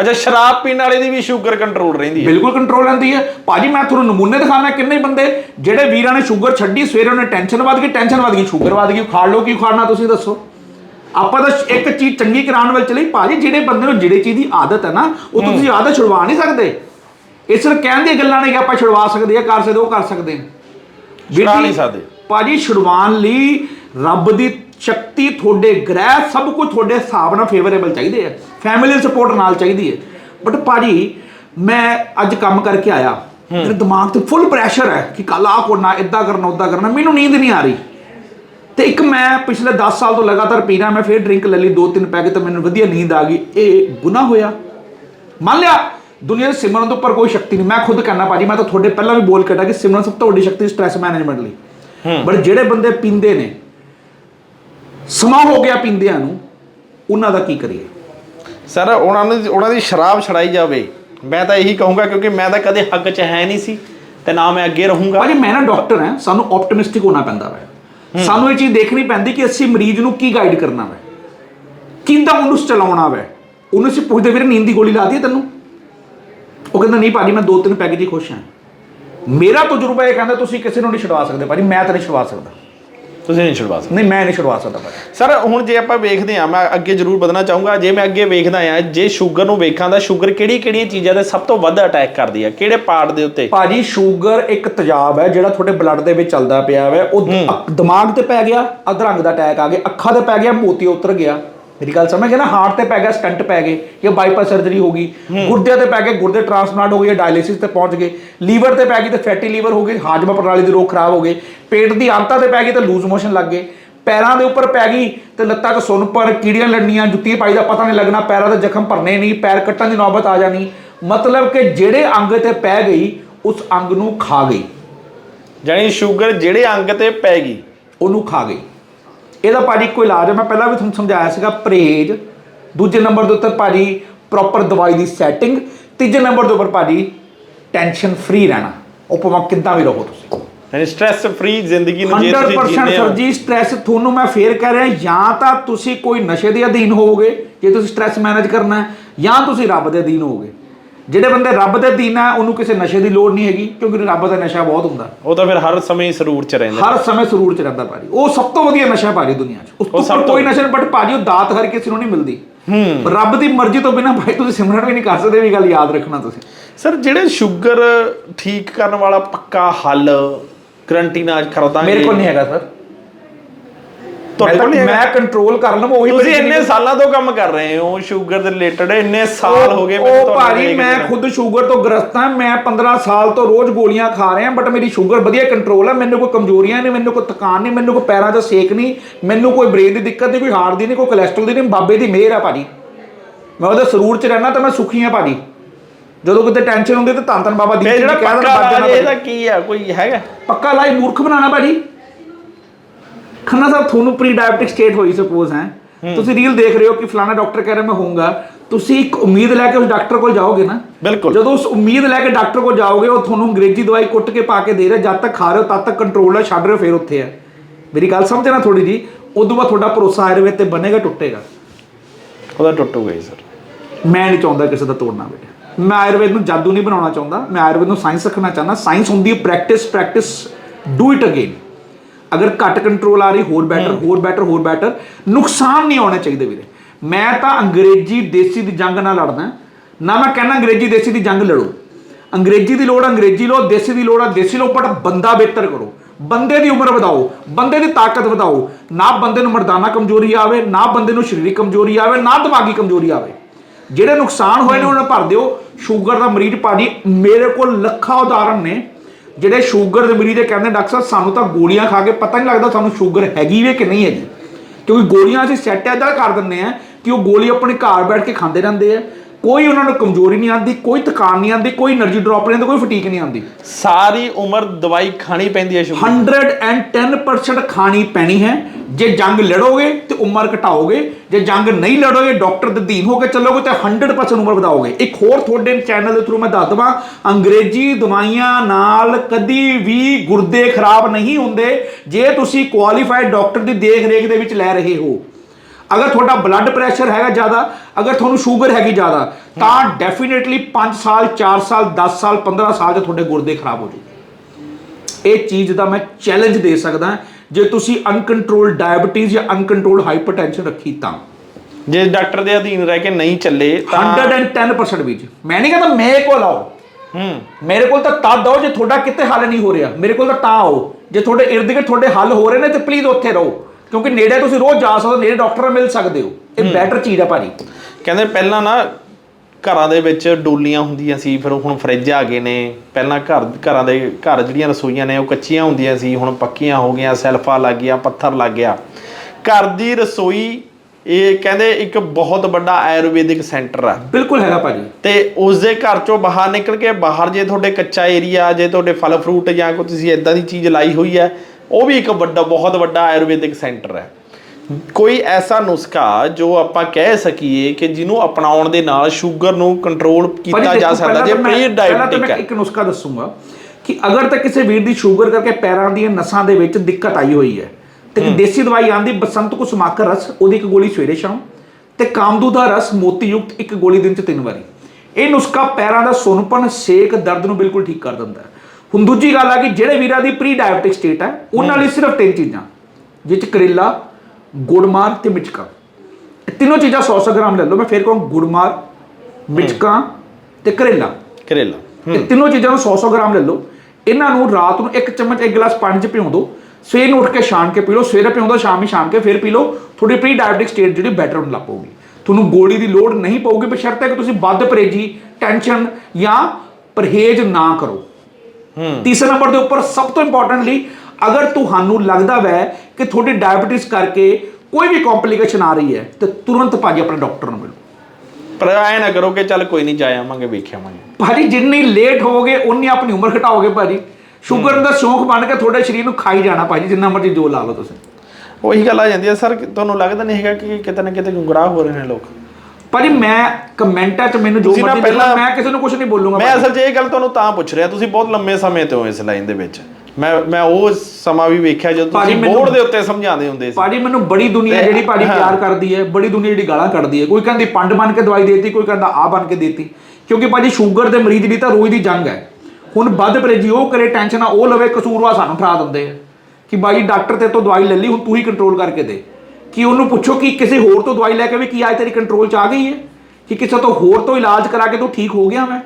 ਅੱਛਾ ਸ਼ਰਾਬ ਪੀਣ ਵਾਲੇ ਦੀ ਵੀ ਸ਼ੂਗਰ ਕੰਟਰੋਲ ਰਹਿੰਦੀ ਹੈ। ਬਿਲਕੁਲ ਕੰਟਰੋਲ ਰਹਿੰਦੀ ਹੈ। ਭਾਜੀ ਮੈਂ ਤੁਹਾਨੂੰ ਨਮੂਨੇ ਦਿਖਾਣਾ ਕਿੰਨੇ ਬੰਦੇ ਜਿਹੜੇ ਵੀਰਾਂ ਨੇ ਸ਼ੂਗਰ ਛੱਡੀ ਸਵੇਰੇ ਉਹਨੇ ਟੈਨਸ਼ਨ ਵੱਧ ਗਈ ਟੈਨਸ਼ਨ ਵੱਧ ਗਈ ਸ਼ੂਗਰ ਵੱਧ ਗਈ ਖਾ ਲਓ ਕੀ ਖਾਣਾ ਤੁਸੀਂ ਦੱਸੋ। ਆਪਾਂ ਤਾਂ ਇੱਕ ਚੀਜ਼ ਚੰਗੀ ਕਰਾਉਣ ਵੱਲ ਚਲੇ ਭਾਜੀ ਜਿਹੜੇ ਬੰਦੇ ਨੂੰ ਜਿਹੜੇ ਚੀਜ਼ ਦੀ ਆਦਤ ਹੈ ਨਾ ਉਹ ਤੁਸੀਂ ਆਦਤ ਛੁਡਵਾ ਨਹੀਂ ਸਕਦੇ। ਇਹ ਸਿਰਫ ਕਹਿਣ ਦੀਆਂ ਗੱਲਾਂ ਨੇ ਕਿ ਆਪਾਂ ਛੁਡਵਾ ਸਕਦੇ ਆ ਕਰ ਸਕਦੇ ਉਹ ਕਰ ਸਕਦੇ ਛੁਡਾ ਨਹੀਂ ਸਕਦੇ। ਭਾਜੀ ਛੁਡਵਾਉਣ ਲਈ ਰੱਬ ਦੀ ਸ਼ਕਤੀ ਤੁਹਾਡੇ ਗ੍ਰਹਿ ਸਭ ਕੁਝ ਤੁਹਾਡੇ ਹਿਸਾਬ ਨਾਲ ਫੇਵਰੇਬਲ ਚਾਹੀਦੇ ਆ। ਫੈਮਿਲੀ ਸਪੋਰਟ ਨਾਲ ਚਾਹੀਦੀ ਹੈ ਬਟ ਭਾਜੀ ਮੈਂ ਅੱਜ ਕੰਮ ਕਰਕੇ ਆਇਆ। ਮੇਰੇ ਦਿਮਾਗ ਤੇ ਫੁੱਲ ਪ੍ਰੈਸ਼ਰ ਹੈ ਕਿ ਕੱਲ ਆਹ ਕਰਨਾ ਇਦਾਂ ਕਰਨਾ ਉਦਾਂ ਕਰਨਾ। ਮੈਨੂੰ ਨੀਂਦ ਨਹੀਂ ਆ ਰਹੀ। ਤੇ ਇੱਕ ਮੈਂ ਪਿਛਲੇ 10 ਸਾਲ ਤੋਂ ਲਗਾਤਾਰ ਪੀ ਰਿਹਾ ਮੈਂ ਫਿਰ ਡਰਿੰਕ ਲੈ ਲਈ ਦੋ ਤਿੰਨ ਪੈਕੇ ਤਾਂ ਮੈਨੂੰ ਵਧੀਆ ਨੀਂਦ ਆ ਗਈ। ਇਹ ਗੁਨਾਹ ਹੋਇਆ। ਮੰਨ ਲਿਆ ਦੁਨੀਆ ਦੇ ਸਿਮਰਨ ਤੋਂ ਉੱਪਰ ਕੋਈ ਸ਼ਕਤੀ ਨਹੀਂ। ਮੈਂ ਖੁਦ ਕਹਿਣਾ ਭਾਜੀ ਮੈਂ ਤਾਂ ਤੁਹਾਡੇ ਪਹਿਲਾਂ ਵੀ ਬੋਲ ਕੇ ਹਟਾ ਕਿ ਸਿਮਰਨ ਸਭ ਤੋਂ ਵੱਡੀ ਸ਼ਕਤੀ ਸਟ੍ਰੈਸ ਮੈਨੇਜਮੈਂਟ ਲਈ। ਬਟ ਜਿਹੜੇ ਬੰਦੇ ਪੀਂਦੇ ਨੇ ਸਮਾਂ ਹੋ ਗਿਆ ਪੀਂਦਿਆਂ ਨੂੰ ਉਹਨਾਂ ਦਾ ਕੀ ਕਰੀਏ? ਸਰ ਉਹਨਾਂ ਨੂੰ ਉਹਨਾਂ ਦੀ ਸ਼ਰਾਬ ਛੜਾਈ ਜਾਵੇ। ਮੈਂ ਤਾਂ ਇਹੀ ਕਹੂੰਗਾ ਕਿਉਂਕਿ ਮੈਂ ਤਾਂ ਕਦੇ ਹੱਕ 'ਚ ਹੈ ਨਹੀਂ ਸੀ ਤੇ ਨਾ ਮੈਂ ਅੱਗੇ ਰਹੂੰਗਾ। ਭਾਜੀ ਮੈਂ ਨਾ ਡਾਕਟਰ ਹਾਂ ਸਾਨੂੰ ਆਪਟਿਮਿਸਟਿਕ ਹੋਣਾ ਪੈਂਦਾ ਵੈ। ਸਾਨੂੰ ਇਹ ਚੀਜ਼ ਦੇਖਣੀ ਪੈਂਦੀ ਕਿ ਅਸੀਂ ਮਰੀਜ਼ ਨੂੰ ਕੀ ਗਾਈਡ ਕਰਨਾ ਵੈ। ਕਿੰਦਾ ਉਹਨੂੰ ਚਲਾਉਣਾ ਵੈ। ਉਹਨੂੰ ਅਸੀਂ ਪੁੱਛਦੇ ਵੀਰੇ ਨੀਂਦ ਦੀ ਗੋਲੀ ਲਾ ਦਈਏ ਤੈਨੂੰ? ਉਹ ਕਹਿੰਦਾ ਨਹੀਂ ਭਾਜੀ ਮੈਂ ਦੋ ਤਿੰਨ ਪੈਕੇਜ ਹੀ ਖੁਸ਼ ਹਾਂ। ਮੇਰਾ ਤਜਰਬਾ ਇਹ ਕਹਿੰਦਾ ਤੁਸੀਂ ਕਿਸੇ ਨੂੰ ਨਹੀਂ ਛਡਵਾ ਸਕਦੇ ਭਾਜੀ ਮੈਂ ਤਾਂ ਨਹੀਂ ਛਡਵਾ ਸਕਦਾ। ਤੁਸੀਂ ਨਹੀਂ ਛੁਡਵਾ ਸਕਦੇ। ਨਹੀਂ ਮੈਂ ਨਹੀਂ ਛਡਵਾ ਸਕਦਾ ਭਾਜੀ। ਸਰ ਹੁਣ ਜੇ ਆਪਾਂ ਵੇਖਦੇ ਆ ਮੈਂ ਅੱਗੇ ਜ਼ਰੂਰ ਵਧਣਾ ਚਾਹੂੰਗਾ। ਜੇ ਮੈਂ ਅੱਗੇ ਵੇਖਦਾ ਆ ਜੇ ਸ਼ੂਗਰ ਨੂੰ ਵੇਖਾਂ ਤਾਂ ਸ਼ੂਗਰ ਕਿਹੜੀ ਕਿਹੜੀਆਂ ਚੀਜ਼ਾਂ ਤੇ ਸਭ ਤੋਂ ਵੱਧ ਅਟੈਕ ਕਰਦੀ ਆ ਕਿਹੜੇ ਪਾਰਟ ਦੇ ਉੱਤੇ? ਭਾਜੀ ਸ਼ੂਗਰ ਇੱਕ ਤੇਜ਼ਾਬ ਹੈ ਜਿਹੜਾ ਤੁਹਾਡੇ ਬਲੱਡ ਦੇ ਵਿੱਚ ਚੱਲਦਾ ਪਿਆ ਹੈ ਉਹ ਦ- ਦਿਮਾਗ ਤੇ ਪੈ ਗਿਆ ਅਧਰੰਗ ਦਾ ਅਟੈਕ ਆ ਗਿਆ ਅੱਖਾਂ ਤੇ ਪੈ ਗਿਆ ਮੋਤੀ ਉਤਰ ਗਿਆ। ਮੇਰੀ ਗੱਲ ਸਮਝ ਗਿਆ ਨਾ? ਹਾਰਟ ਤੇ ਪੈ ਗਿਆ ਸਟੰਟ ਪੈ ਗਏ ਜਾਂ ਬਾਈਪਾਸ ਸਰਜਰੀ ਹੋ ਗਈ ਗੁਰਦਿਆਂ ਤੇ ਪੈ ਗਏ ਗੁਰਦੇ ਟ੍ਰਾਂਸਪਲਾਂਟ ਹੋ ਗਏ ਡਾਇਲਿਸਿਸ ਤੇ ਪਹੁੰਚ ਗਏ ਲੀਵਰ ਤੇ ਪੈ ਗਈ ਤੇ ਫੈਟੀ ਲੀਵਰ ਹੋ ਗਈ ਹਾਜ਼ਮਾ ਪ੍ਰਣਾਲੀ ਦੇ ਰੋਗ ਖਰਾਬ ਹੋ ਗਏ ਪੇਟ ਦੀ ਆਂਤਾਂ ਤੇ ਪੈ ਗਈ ਤੇ ਲੂਜ਼ ਮੋਸ਼ਨ ਲੱਗ ਗਏ ਪੈਰਾਂ ਦੇ ਉੱਪਰ ਪੈ ਗਈ ਤੇ ਲੱਤਾਂ 'ਚ ਸੁੰਨ ਪਰ ਕੀੜੀਆਂ ਲੜਨੀਆਂ ਜੁੱਤੀ ਪਾਈ ਦਾ ਪਤਾ ਨਹੀਂ ਲੱਗਣਾ ਪੈਰਾਂ ਦੇ ਜ਼ਖਮ ਭਰਨੇ ਨਹੀਂ ਪੈਰ ਕੱਟਣ ਦੀ ਨੌਬਤ ਆ ਜਾਣੀ ਮਤਲਬ ਕਿ ਜਿਹੜੇ ਅੰਗ ਤੇ ਪੈ ਗਈ ਉਸ ਅੰਗ ਨੂੰ ਖਾ ਗਈ। ਜਾਨੀ ਸ਼ੂਗਰ ਜਿਹੜੇ ਅੰਗ ਤੇ ਪੈ ਗਈ ਉਹਨੂੰ ਖਾ ਗਈ। ਇਹਦਾ ਭਾਜੀ ਕੋਈ ਇਲਾਜ ਹੈ? ਮੈਂ ਪਹਿਲਾਂ ਵੀ ਤੁਹਾਨੂੰ ਸਮਝਾਇਆ ਸੀਗਾ ਪਰਹੇਜ। ਦੂਜੇ ਨੰਬਰ ਦੇ ਉੱਤੇ ਭਾਜੀ ਪ੍ਰੋਪਰ ਦਵਾਈ ਦੀ ਸੈਟਿੰਗ ਤੀਜੇ ਨੰਬਰ ਦੇ ਉੱਪਰ ਭਾਜੀ ਟੈਨਸ਼ਨ ਫ੍ਰੀ ਰਹਿਣਾ। ਉਹ ਭਾਵੇਂ ਕਿੱਦਾਂ ਵੀ ਰਹੋ ਤੁਸੀਂ। ਯਾਨੀ ਸਟ੍ਰੈਸ ਫ੍ਰੀ ਜ਼ਿੰਦਗੀ ਨੂੰ ਜੇ ਤੁਸੀਂ 100% ਜੀਂਦੇ ਸਰ ਹੋ। ਜੀ ਸਟ੍ਰੈਸ ਤੁਹਾਨੂੰ ਮੈਂ ਫੇਰ ਕਹਿ ਰਿਹਾ ਜਾਂ ਤਾਂ ਤੁਸੀਂ ਕੋਈ ਨਸ਼ੇ ਦੇ ਅਧੀਨ ਹੋਵੋਗੇ ਜੇ ਤੁਸੀਂ ਸਟ੍ਰੈਸ ਮੈਨੇਜ ਕਰਨਾ ਹੈ ਜਾਂ ਤੁਸੀਂ ਰੱਬ ਦੇ ਅਧੀਨ ਹੋਵੋਗੇ। ਜਿਹੜੇ ਬੰਦੇ ਰੱਬ ਦੇ ਅਧੀਨ ਹੈ ਉਹਨੂੰ ਕਿਸੇ ਨਸ਼ੇ ਦੀ ਲੋੜ ਨਹੀਂ ਹੈਗੀ ਕਿਉਂਕਿ ਰੱਬ ਦਾ ਨਸ਼ਾ ਬਹੁਤ ਹੁੰਦਾ। ਉਹ ਤਾਂ ਫਿਰ ਹਰ ਸਮੇਂ ਸਰੂਰ ਚ ਰਹਿੰਦੇ। ਹਰ ਸਮੇਂ ਸਰੂਰ ਚ ਰਹਿੰਦਾ ਭਾਜੀ। ਉਹ ਸਭ ਤੋਂ ਵਧੀਆ ਨਸ਼ਾ ਭਾਜੀ ਦੁਨੀਆ 'ਚ। ਉਸ ਤੋਂ ਕੋਈ ਨਸ਼ਾ ਨਹੀਂ ਬਟ ਭਾਜੀ ਉਹ ਦਾਤ ਹਰ ਕਿਸੇ ਨੂੰ ਨਹੀਂ ਮਿਲਦੀ। ਹੂੰ। ਰੱਬ ਦੀ ਮਰਜ਼ੀ ਤੋਂ ਬਿਨਾ ਭਾਈ ਤੁਸੀਂ ਸਿਮਰਨ ਵੀ ਨਹੀਂ ਕਰ ਸਕਦੇ ਇਹ ਵੀ ਗੱਲ ਯਾਦ ਰੱਖਣਾ ਤੁਸੀਂ। ਸਰ ਜਿਹੜੇ ਸ਼ੂਗਰ ਠੀਕ ਕਰਨ ਵਾਲਾ ਪੱਕਾ ਹੱਲ ਗਰੰਟੀ ਨਾਲ ਖਰਦਾਂਗੇ। ਮੇਰੇ ਕੋਲ ਨਹੀਂ ਹੈਗਾ ਸਰ। ਤੁਹਾਡੇ ਕੋਲ ਨਹੀਂ ਮੈਂ ਕੰਟਰੋਲ ਕਰ ਲਵਾਂ ਉਹੀ ਤੁਸੀਂ ਇੰਨੇ ਸਾਲਾਂ ਤੋਂ ਕੰਮ ਕਰ ਰਹੇ ਹੋ ਸ਼ੂਗਰ ਦੇ ਰਿਲੇਟਡ ਇੰਨੇ ਸਾਲ ਹੋ ਗਏ ਉਹ ਤੁਹਾਨੂੰ ਵੇਖਦੇ ਮੈਂ। ਖੁਦ ਸ਼ੂਗਰ ਤੋਂ ਗ੍ਰਸਤ ਹਾਂ ਮੈਂ 15 ਸਾਲ ਤੋਂ ਰੋਜ਼ ਗੋਲੀਆਂ ਖਾ ਰਿਹਾ ਬਟ ਮੇਰੀ ਸ਼ੂਗਰ ਵਧੀਆ ਕੰਟਰੋਲ ਹੈ ਮੈਨੂੰ ਕੋਈ ਕਮਜ਼ੋਰੀਆਂ ਨਹੀਂ ਮੈਨੂੰ ਕੋਈ ਥਕਾਨ ਨਹੀਂ ਮੈਨੂੰ ਕੋਈ ਪੈਰਾਂ 'ਚ ਸੇਕ ਨਹੀਂ ਮੈਨੂੰ ਕੋਈ ਬ੍ਰੇਨ ਦੀ ਦਿੱਕਤ ਨਹੀਂ ਕੋਈ ਹਾਰਟ ਦੀ ਨਹੀਂ ਕੋਈ ਕੋਲੇਸਟ੍ਰੋਲ ਦੀ ਨਹੀਂ ਬਾਬੇ ਦੀ ਮਿਹਰ ਹੈ ਭਾਜੀ ਮੈਂ ਉਹਦੇ ਸਰੂਰ 'ਚ ਰਹਿਣਾ ਤਾਂ ਮੈਂ ਸੁਖੀ ਹਾਂ ਭਾਜੀ ਜਦੋਂ ਕਿਤੇ ਟੈਨਸ਼ਨ ਹੁੰਦੀ ਤਾਂ ਧੰਨ ਧੰਨ ਬਾਬਾ ਸਿੰਘ ਜਿਹੜਾ ਪੱਕਾ ਇਲਾਜ ਇਹਦਾ। ਕੀ ਆ ਕੋਈ ਹੈਗਾ ਪੱਕਾ ਲਾਈ ਮੂਰਖ ਬਣਾਉਣਾ ਭਾਜੀ ਖੰਨਾ ਸਾਹਿਬ ਤੁਹਾਨੂੰ ਪ੍ਰੀ ਡਾਇਬਟਿਕ ਸਟੇਟ ਹੋਈ ਸਪੋਜ਼ ਹੈ। ਤੁਸੀਂ ਰੀਲ ਦੇਖ ਰਹੇ ਹੋ ਕਿ ਫਲਾਣਾ ਡਾਕਟਰ ਕਹਿ ਰਿਹਾ ਮੈਂ ਹੋਊਂਗਾ। ਤੁਸੀਂ ਇੱਕ ਉਮੀਦ ਲੈ ਕੇ ਉਸ ਡਾਕਟਰ ਕੋਲ ਜਾਓਗੇ ਨਾ। ਬਿਲਕੁਲ। ਜਦੋਂ ਉਸ ਉਮੀਦ ਲੈ ਕੇ ਡਾਕਟਰ ਕੋਲ ਜਾਓਗੇ ਉਹ ਤੁਹਾਨੂੰ ਅੰਗਰੇਜ਼ੀ ਦਵਾਈ ਕੁੱਟ ਕੇ ਪਾ ਕੇ ਦੇ ਰਿਹਾ ਜਦ ਤੱਕ ਖਾ ਰਹੇ ਹੋ ਤਦ ਤੱਕ ਕੰਟਰੋਲ ਹੈ ਛੱਡ ਰਹੇ ਫਿਰ ਉੱਥੇ ਹੈ। ਮੇਰੀ ਗੱਲ ਸਮਝਣਾ ਥੋੜੀ ਜੀ ਉਦੋਂ ਬਾਅਦ ਤੁਹਾਡਾ ਭਰੋਸਾ ਆਯੁਰਵੇਦ ਤੇ ਬਣੇਗਾ ਟੁੱਟੇਗਾ। ਉਹਦਾ ਟੁੱਟੂਗਾ ਹੀ ਸਰ। ਮੈਂ ਨਹੀਂ ਚਾਹੁੰਦਾ ਕਿਸੇ ਦਾ ਤੋੜਨਾ ਬੇਟਾ। ਮੈਂ ਆਯੁਰਵੇਦ ਨੂੰ ਜਾਦੂ ਨਹੀਂ ਬਣਾਉਣਾ ਚਾਹੁੰਦਾ। ਮੈਂ ਆਯੁਰਵੇਦ ਨੂੰ ਸਾਇੰਸ ਰੱਖਣਾ ਚਾਹੁੰਦਾ। ਸਾਇੰਸ ਹੁੰਦੀ ਹੈ practice practice do it again ਅਗਰ ਘੱਟ ਕੰਟਰੋਲ ਆ ਰਹੀ ਹੋਰ ਬੈਟਰ ਹੋਰ ਬੈਟਰ ਹੋਰ ਬੈਟਰ ਨੁਕਸਾਨ ਨਹੀਂ ਆਉਣੇ ਚਾਹੀਦੇ ਵੀਰੇ। ਮੈਂ ਤਾਂ ਅੰਗਰੇਜ਼ੀ ਦੇਸੀ ਦੀ ਜੰਗ ਨਾਲ ਲੜਦਾ ਨਾ ਮੈਂ ਕਹਿੰਦਾ ਅੰਗਰੇਜ਼ੀ ਦੇਸੀ ਦੀ ਜੰਗ ਲੜੋ। ਅੰਗਰੇਜ਼ੀ ਦੀ ਲੋੜ ਅੰਗਰੇਜ਼ੀ ਲਓ ਦੇਸੀ ਦੀ ਲੋੜ ਆ ਦੇਸੀ ਲਓ ਬਟ ਬੰਦਾ ਬਿਹਤਰ ਕਰੋ। ਬੰਦੇ ਦੀ ਉਮਰ ਵਧਾਓ ਬੰਦੇ ਦੀ ਤਾਕਤ ਵਧਾਓ। ਨਾ ਬੰਦੇ ਨੂੰ ਮਰਦਾਨਾ ਕਮਜ਼ੋਰੀ ਆਵੇ ਨਾ ਬੰਦੇ ਨੂੰ ਸਰੀਰਕ ਕਮਜ਼ੋਰੀ ਆਵੇ ਨਾ ਦਿਮਾਗੀ ਕਮਜ਼ੋਰੀ ਆਵੇ। ਜਿਹੜੇ ਨੁਕਸਾਨ ਹੋਏ ਨੇ ਉਹਨਾਂ ਭਰ ਦਿਓ। ਸ਼ੂਗਰ ਦਾ ਮਰੀਜ਼ ਭਾਜੀ ਮੇਰੇ ਕੋਲ ਲੱਖਾਂ ਉਦਾਹਰਨ ਨੇ। ਜਿਹੜੇ ਸ਼ੂਗਰ ਦੇ ਮਰੀਜ਼ ਕਹਿੰਦੇ ਡਾਕਟਰ ਸਾਹਿਬ, ਸਾਨੂੰ ਤਾਂ ਗੋਲੀਆਂ ਖਾ ਕੇ ਪਤਾ ਨਹੀਂ ਲੱਗਦਾ ਸਾਨੂੰ ਸ਼ੂਗਰ ਹੈਗੀ ਵੀ ਕਿ ਨਹੀਂ ਹੈਗੀ। ਕਿਉਂਕਿ ਗੋਲੀਆਂ ਅਸੀਂ ਸੈੱਟ ਐਦਾਂ ਕਰ ਦਿੰਦੇ ਆ ਕਿ ਉਹ ਗੋਲੀ ਆਪਣੇ ਘਰ ਬੈਠ ਕੇ ਖਾਂਦੇ ਰਹਿੰਦੇ ਆ। ਕੋਈ ਉਹਨਾਂ ਨੂੰ ਕਮਜ਼ੋਰੀ ਨਹੀਂ ਆਉਂਦੀ ਕੋਈ ਥਕਾਨ ਨਹੀਂ ਆਉਂਦੀ ਕੋਈ એનર્ਜੀ ਡ੍ਰੌਪ ਨਹੀਂ ਆਉਂਦੀ ਕੋਈ ਫਟੀਕ ਨਹੀਂ ਆਉਂਦੀ। ਸਾਰੀ ਉਮਰ ਦਵਾਈ ਖਾਣੀ ਪੈਂਦੀ ਹੈ ਸ਼ੂਗਰ 110% ਖਾਣੀ ਪੈਣੀ ਹੈ। ਜੇ ਜੰਗ ਲੜੋਗੇ ਤੇ ਉਮਰ ਘਟਾਓਗੇ ਜੇ ਜੰਗ ਨਹੀਂ ਲੜੋਗੇ ਡਾਕਟਰ ਦੇ ਦੀਨ ਹੋ ਕੇ ਚੱਲੋਗੇ ਤੇ 100% ਉਮਰ ਵਧਾਓਗੇ। ਇੱਕ ਹੋਰ ਤੁਹਾਡੇ ਚੈਨਲ ਦੇ ਥਰੂ ਮੈਂ ਦੱਸ ਦਵਾਂ ਅੰਗਰੇਜ਼ੀ ਦਵਾਈਆਂ ਨਾਲ ਕਦੀ ਵੀ ਗੁਰਦੇ ਖਰਾਬ ਨਹੀਂ ਹੁੰਦੇ। ਜੇ ਤੁਸੀਂ ਕੁਆਲੀਫਾਈਡ ਡਾਕਟਰ ਦੀ ਦੇਖ ਰੇਖ ਦੇ ਵਿੱਚ ਲੈ ਰਹੇ ਹੋ ਅਗਰ ਤੁਹਾਡਾ ਬਲੱਡ ਪ੍ਰੈਸ਼ਰ ਹੈਗਾ ਜ਼ਿਆਦਾ ਅਗਰ ਤੁਹਾਨੂੰ ਸ਼ੂਗਰ ਹੈਗੀ ਜ਼ਿਆਦਾ ਤਾਂ ਡੈਫੀਨਿਟਲੀ 5 ਸਾਲ 4 ਸਾਲ 10 ਸਾਲ 15 ਸਾਲ 'ਚ ਤੁਹਾਡੇ ਗੁਰਦੇ ਖਰਾਬ ਹੋ ਜੂਗੇ ਇਹ ਚੀਜ਼ ਦਾ ਮੈਂ ਚੈਲੰਜ ਦੇ ਸਕਦਾ ਜੇ ਤੁਸੀਂ ਅਨਕੰਟਰੋਲਡ ਡਾਇਬੀਟੀਜ਼ ਜਾਂ ਅਨਕੰਟਰੋਲਡ ਹਾਈਪਰਟੈਂਸ਼ਨ ਰੱਖੀ ਤਾਂ। ਜੇ ਡਾਕਟਰ ਦੇ ਅਧੀਨ ਰਹਿ ਕੇ ਨਹੀਂ ਚੱਲੇ ਤਾਂ 110% ਵਿੱਚ ਮੈਂ ਨਹੀਂ ਕਹਿੰਦਾ ਮੇਰੇ ਕੋਲ ਆਓ। ਹੂੰ। ਮੇਰੇ ਕੋਲ ਤਾਂ ਤਦ ਆਓ ਜੇ ਤੁਹਾਡਾ ਕਿਤੇ ਹੱਲ ਨਹੀਂ ਹੋ ਰਿਹਾ। ਮੇਰੇ ਕੋਲ ਤਾਂ ਤਾਂ ਆਓ। ਜੇ ਤੁਹਾਡੇ ਇਰਦ ਗਿਰਦ ਤੁਹਾਡੇ ਹੱਲ ਹੋ ਰਹੇ ਨੇ ਤੇ ਪਲੀਜ਼ ਉੱਥੇ ਰਹੋ। ਕਿਉਂਕਿ ਨੇੜੇ ਤੁਸੀਂ ਰੋਜ਼ ਜਾ ਸਕਦੇ ਹੋ ਨੇੜੇ ਡਾਕਟਰ ਨਾਲ ਮਿਲ ਸਕਦੇ ਹੋ। ਇਹ ਬੈਟਰ ਚੀਜ਼ ਆ ਭਾਜੀ। ਕਹਿੰਦੇ ਪਹਿਲਾਂ ਨਾ ਘਰਾਂ ਦੇ ਵਿੱਚ ਡੋਲੀਆਂ ਹੁੰਦੀਆਂ ਸੀ ਫਿਰ ਹੁਣ ਫਰਿੱਜ ਆ ਗਏ ਨੇ। ਪਹਿਲਾਂ ਘਰ ਘਰਾਂ ਦੇ ਘਰ ਜਿਹੜੀਆਂ ਰਸੋਈਆਂ ਨੇ ਉਹ ਕੱਚੀਆਂ ਹੁੰਦੀਆਂ ਸੀ ਹੁਣ ਪੱਕੀਆਂ ਹੋ ਗਈਆਂ ਸੈਲਫਾ ਲੱਗ ਗਿਆ ਪੱਥਰ ਲੱਗ ਗਿਆ। ਘਰ ਦੀ ਰਸੋਈ ਇਹ ਕਹਿੰਦੇ ਇੱਕ ਬਹੁਤ ਵੱਡਾ ਆਯੁਰਵੈਦਿਕ ਸੈਂਟਰ ਆ। ਬਿਲਕੁਲ ਹੈਗਾ ਭਾਜੀ। ਤੇ ਉਸ ਦੇ ਘਰ ਚੋਂ ਬਾਹਰ ਨਿਕਲ ਕੇ ਬਾਹਰ ਜੇ ਤੁਹਾਡੇ ਕੱਚਾ ਏਰੀਆ ਜੇ ਤੁਹਾਡੇ ਫਲ ਫਰੂਟ ਜਾਂ ਕੋਈ ਤੁਸੀਂ ਇਦਾਂ ਦੀ ਚੀਜ਼ ਲਾਈ ਹੋਈ ਹੈ ਉਹ ਵੀ ਇੱਕ ਵੱਡਾ ਬਹੁਤ ਵੱਡਾ ਆਯੁਰਵੈਦਿਕ ਸੈਂਟਰ ਹੈ। ਕੋਈ ਐਸਾ ਨੁਸਖਾ ਜੋ ਆਪਾਂ ਕਹਿ ਸਕੀਏ ਕਿ ਜਿਹਨੂੰ ਅਪਣਾਉਣ ਦੇ ਨਾਲ ਸ਼ੂਗਰ ਨੂੰ ਕੰਟਰੋਲ ਕੀਤਾ ਜਾ ਸਕਦਾ ਜੇ ਪ੍ਰੀ ਡਾਇਬੀਟਿਕ ਮੈਂ ਹੈ। ਇੱਕ ਨੁਸਖਾ ਦੱਸੂਗਾ ਕਿ ਅਗਰ ਤਾਂ ਕਿਸੇ ਵੀਰ ਦੀ ਸ਼ੂਗਰ ਕਰਕੇ ਪੈਰਾਂ ਦੀਆਂ ਨਸਾਂ ਦੇ ਵਿੱਚ ਦਿੱਕਤ ਆਈ ਹੋਈ ਹੈ ਤੇ ਦੇਸੀ ਦਵਾਈ ਆਂਦੀ ਬਸੰਤ ਕੋ ਸਮਾਕਰ ਰਸ ਉਹਦੀ ਇੱਕ ਗੋਲੀ ਸਵੇਰੇ ਸ਼ਾਮ ਤੇ ਕਾਮਦੂ ਦਾ ਰਸ ਮੋਤੀ ਯੁਕਤ ਇੱਕ ਗੋਲੀ ਦਿਨ ਚ ਤਿੰਨ ਵਾਰੀ। ਇਹ ਨੁਸਖਾ ਪੈਰਾਂ ਦਾ ਸੁੰਨਪਨ ਸੇਕ ਦਰਦ ਨੂੰ ਬਿਲਕੁਲ ਠੀਕ ਕਰ ਦਿੰਦਾ ਹੈ। ਹੁਣ ਦੂਜੀ ਗੱਲ ਆ ਕਿ ਜਿਹੜੇ ਵੀਰਾਂ ਦੀ ਪ੍ਰੀ ਡਾਇਬਟਿਕ ਸਟੇਟ ਹੈ ਉਹਨਾਂ ਲਈ ਸਿਰਫ ਤਿੰਨ ਚੀਜ਼ਾਂ ਜਿਹ ਚ ਕਰੇਲਾ ਗੁੜਮਾਰ ਤੇ ਮਿਚਕਾ। ਤਿੰਨੋਂ ਚੀਜ਼ਾਂ 100 ਗ੍ਰਾਮ ਲੈ ਲਓ ਮੈਂ ਫੇਰ ਕਹਾਂ ਗੁੜਮਾਰ ਮਿਚਕਾ ਤੇ ਕਰੇਲਾ। ਕਰੇਲਾ ਇਹ ਤਿੰਨੋਂ ਚੀਜ਼ਾਂ ਨੂੰ 100-100 ਗ੍ਰਾਮ ਲੈ ਲਓ। ਇਹਨਾਂ ਨੂੰ ਰਾਤ ਨੂੰ ਇੱਕ ਚਮਚ ਇੱਕ ਗਲਾਸ ਪਾਣੀ 'ਚ ਭਿਉਂ ਦਿਓ। ਸਵੇਰ ਨੂੰ ਉੱਠ ਕੇ ਛਾਣ ਕੇ ਪੀ ਲਓ। ਸਵੇਰੇ ਭਿਉਂ ਦਿਓ ਸ਼ਾਮੀ ਛਾਣ ਕੇ ਫਿਰ ਪੀ ਲਓ। ਤੁਹਾਡੀ ਪ੍ਰੀ ਡਾਇਬਟਿਕ ਸਟੇਟ ਜਿਹੜੀ ਬੈਟਰ ਹੋਣ ਲੱਗ ਪਊਗੀ। ਤੁਹਾਨੂੰ ਗੋਲੀ ਦੀ ਲੋੜ ਨਹੀਂ ਪਊਗੀ ਬਸ਼ਰਤੇ ਕਿ ਤੁਸੀਂ ਵੱਧ ਪਰਹੇਜੀ ਟੈਨਸ਼ਨ ਜਾਂ ਪਰਹੇਜ਼ ਨਾ ਕਰੋ। ਤੀਸਰੇ ਨੰਬਰ ਦੇ ਉੱਪਰ ਸਭ ਤੋਂ ਇੰਪੋਰਟੈਂਟਲੀ ਅਗਰ ਤੁਹਾਨੂੰ ਲੱਗਦਾ ਵੈ ਕਿ ਤੁਹਾਡੀ ਡਾਇਬੀਟਿਸ ਕਰਕੇ ਕੋਈ ਵੀ ਕੰਪਲਿਕੇਸ਼ਨ ਆ ਰਹੀ ਹੈ ਤੇ ਤੁਰੰਤ ਭਾਜੀ ਆਪਣੇ ਡਾਕਟਰ ਨੂੰ ਮਿਲੋ। ਪਰ ਐ ਨਾ ਕਰੋ ਕਿ ਚੱਲ ਕੋਈ ਨਹੀਂ ਜਾ ਆਵਾਂਗੇ ਵੇਖ ਆਵਾਂਗੇ। ਭਾਜੀ ਜਿੰਨੀ ਲੇਟ ਹੋਵੋਗੇ ਉਨੀ ਆਪਣੀ ਉਮਰ ਘਟਾਓਗੇ ਭਾਜੀ। ਸ਼ੂਗਰ ਦਾ ਸ਼ੌਂਕ ਬਣ ਕੇ ਤੁਹਾਡੇ ਸਰੀਰ ਨੂੰ ਖਾਈ ਜਾਣਾ ਭਾਜੀ ਜਿੰਨਾ ਮਰਜ਼ੀ ਜੋ ਲਾ ਲਓ ਤੁਸੀਂ। ਉਹੀ ਗੱਲ ਆ ਜਾਂਦੀ ਹੈ ਸਰ ਤੁਹਾਨੂੰ ਲੱਗਦਾ ਨਹੀਂ ਹੈਗਾ ਕਿ ਕਿਤੇ ਨਾ ਕਿਤੇ ਗੁੰਮਰਾਹ ਹੋ ਰਹੇ ਨੇ ਲੋਕ? ਭਾਜੀ ਮੈਂ ਕਮੈਂਟਾਂ 'ਚ ਮੈਨੂੰ ਜੋ ਤੁਸੀਂ ਨਾ ਮਰਜ਼ੀ ਪਹਿਲਾਂ ਪਹਿਲਾਂ- ਮੈਂ ਕਿਸੇ ਨੂੰ ਕੁਝ ਨਹੀਂ ਬੋਲੂੰਗਾ ਮੈਂ ਭਾਜੀ। ਅਸਲ 'ਚ ਇਹ ਗੱਲ ਤੁਹਾਨੂੰ ਤਾਂ ਪੁੱਛ ਰਿਹਾ ਤੁਸੀਂ ਬਹੁਤ ਲੰਮੇ ਸਮੇਂ ਤੋਂ ਹੋ ਇਸ ਲਾਈਨ ਦੇ ਵਿੱਚ। ਮੈਂ ਮੈਂ ਉਹ ਸਮਾਂ ਵੀ ਵੇਖਿਆ ਜਦੋਂ ਭਾਜੀ ਤੁਸੀਂ ਮੈਨੂੰ- ਬੋਰਡ ਦੇ ਉੱਤੇ ਸਮਝਾਉਂਦੇ ਹੁੰਦੇ ਸੀ। ਭਾਜੀ ਮੈਨੂੰ ਬੜੀ ਦੁਨੀਆ ਜਿਹੜੀ ਭਾਜੀ ਹਾਂ। ਪਿਆਰ ਕਰਦੀ ਹੈ ਬੜੀ ਦੁਨੀਆ ਜਿਹੜੀ ਗਾਲਾਂ ਕੱਢਦੀ ਹੈ। ਕੋਈ ਕਹਿੰਦੀ ਪੰਡ ਬਣ ਕੇ ਦਵਾਈ ਦੇਤੀ ਕੋਈ ਕਹਿੰਦਾ ਆ ਬਣ ਕੇ ਦੇਤੀ। ਕਿਉਂਕਿ ਭਾਜੀ ਸ਼ੂਗਰ ਦੇ ਮਰੀਜ਼ ਦੀ ਤਾਂ ਰੋਜ਼ ਦੀ ਜੰਗ ਹੈ। ਹੁਣ ਵੱਧ ਪਰੇਜੀ ਉਹ ਕਰੇ ਟੈਨਸ਼ਨ ਉਹ ਲਵੇ ਕਸੂਰਵਾ ਸਾਨੂੰ ਠਾ ਦਿੰਦੇ ਆ। ਕਿ ਬਾਈ ਡਾਕਟਰ ਤੇ ਤੋਂ ਦਵਾਈ ਲੈ ਲਈ ਹੁਣ ਤੂੰ ਹੀ ਕੰਟਰੋਲ ਕਰਕੇ ਦੇ। ਕਿ ਉਹਨੂੰ ਪੁੱਛੋ ਕਿ ਕਿਸੇ ਹੋਰ ਤੋਂ ਦਵਾਈ ਲੈ ਕੇ ਵੀ ਕੀ ਅੱਜ ਤੇਰੀ ਕੰਟਰੋਲ ਚ ਆ ਗਈ ਹੈ? ਕਿ ਕਿਸੇ ਤੋਂ ਹੋਰ ਤੋਂ ਇਲਾਜ ਕਰਾ ਕੇ ਤੂੰ ਠੀਕ ਹੋ ਗਿਆ ਮੈਂ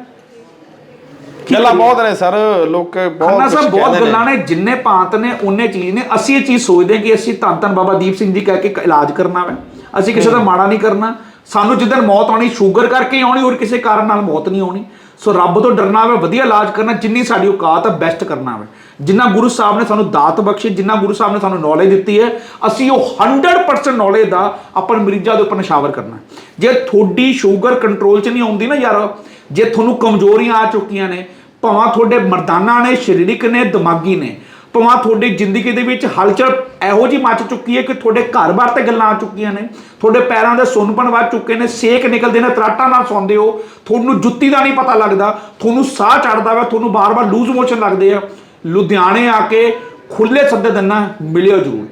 ਗੱਲਾਂ? ਬਹੁਤ ਨੇ ਸਰ ਲੋਕ ਬਹੁਤ ਖੰਨਾ ਸਾਹਿਬ ਬਹੁਤ। ਗੱਲਾਂ ਨੇ ਜਿੰਨੇ ਭਾਂਤ ਨੇ ਉਹਨੇ ਚੀਜ਼ ਨੇ। ਅਸੀਂ ਇਹ ਚੀਜ਼ ਸੋਚਦੇ ਹਾਂ ਕਿ ਅਸੀਂ ਧੰਨ ਧੰਨ ਬਾਬਾ ਦੀਪ ਸਿੰਘ ਜੀ ਕਹਿ ਕੇ ਇਲਾਜ ਕਰਨਾ ਵਾ। ਅਸੀਂ ਕਿਸੇ ਦਾ ਮਾੜਾ ਨਹੀਂ ਕਰਨਾ। ਸਾਨੂੰ ਜਿੱਦਣ ਮੌਤ ਆਉਣੀ ਸ਼ੂਗਰ ਕਰਕੇ ਆਉਣੀ ਹੋਰ ਕਿਸੇ ਕਾਰਨ ਨਾਲ ਮੌਤ ਨਹੀਂ ਆਉਣੀ। ਸੋ ਰੱਬ ਤੋਂ ਡਰਨਾ ਵਾ ਵਧੀਆ ਇਲਾਜ ਕਰਨਾ ਜਿੰਨੀ ਸਾਡੀ ਔਕਾਤ ਹੈ ਬੈਸਟ ਕਰਨਾ ਵਾ। ਜਿੰਨਾ ਗੁਰੂ ਸਾਹਿਬ ਨੇ ਸਾਨੂੰ ਦਾਤ ਬਖਸ਼ੀ, ਜਿੰਨਾ ਗੁਰੂ ਸਾਹਿਬ ਨੇ ਸਾਨੂੰ ਨੌਲੇਜ ਦਿੱਤੀ ਹੈ, ਅਸੀਂ ਉਹ 100% ਨੌਲੇਜ ਦਾ ਆਪਣੇ ਮਰੀਜ਼ਾਂ ਦੇ ਉੱਪਰ ਨਿਸ਼ਾਵਰ ਕਰਨਾ ਜੇ ਤੁਹਾਡੀ ਸ਼ੂਗਰ ਕੰਟਰੋਲ 'ਚ ਨਹੀਂ ਆਉਂਦੀ ਨਾ ਯਾਰ, ਜੇ ਤੁਹਾਨੂੰ ਕਮਜ਼ੋਰੀਆਂ ਆ ਚੁੱਕੀਆਂ ਨੇ, ਭਾਵੇਂ ਤੁਹਾਡੇ ਮਰਦਾਨਾ ਨੇ, ਸਰੀਰਕ ਨੇ, ਦਿਮਾਗੀ ਨੇ, ਭਾਵੇਂ ਤੁਹਾਡੀ ਜ਼ਿੰਦਗੀ ਦੇ ਵਿੱਚ ਹਲਚਲ ਇਹੋ ਜੀ ਮੱਚ ਚੁੱਕੀ ਹੈ ਕਿ ਤੁਹਾਡੇ ਘਰ-ਬਾਰ ਤੇ ਗੱਲਾਂ ਆ ਚੁੱਕੀਆਂ ਨੇ, ਤੁਹਾਡੇ ਪੈਰਾਂ ਦੇ ਸੁੰਨਪਣ ਵੱਧ ਚੁੱਕੇ ਨੇ, ਸੇਕ ਨਿਕਲਦੇ ਨੇ, ਤਰਾਟਾਂ ਨਾਲ ਸੌਂਦੇ ਹੋ, ਤੁਹਾਨੂੰ ਜੁੱਤੀ ਦਾ ਨਹੀਂ ਪਤਾ ਲੱਗਦਾ, ਤੁਹਾਨੂੰ ਸਾਹ ਚੜਦਾ ਵਾ, ਤੁਹਾਨੂੰ ਬਾਰ-ਬਾਰ ਲੂਜ਼ ਮੋਸ਼ਨ ਲੱਗਦੇ ਆ ਲੁਧਿਆਣੇ ਆ ਕੇ ਖੁੱਲੇ ਸੱਦੇ ਦਿਨਾਂ ਮਿਲਿਓ ਜ਼ਰੂਰ।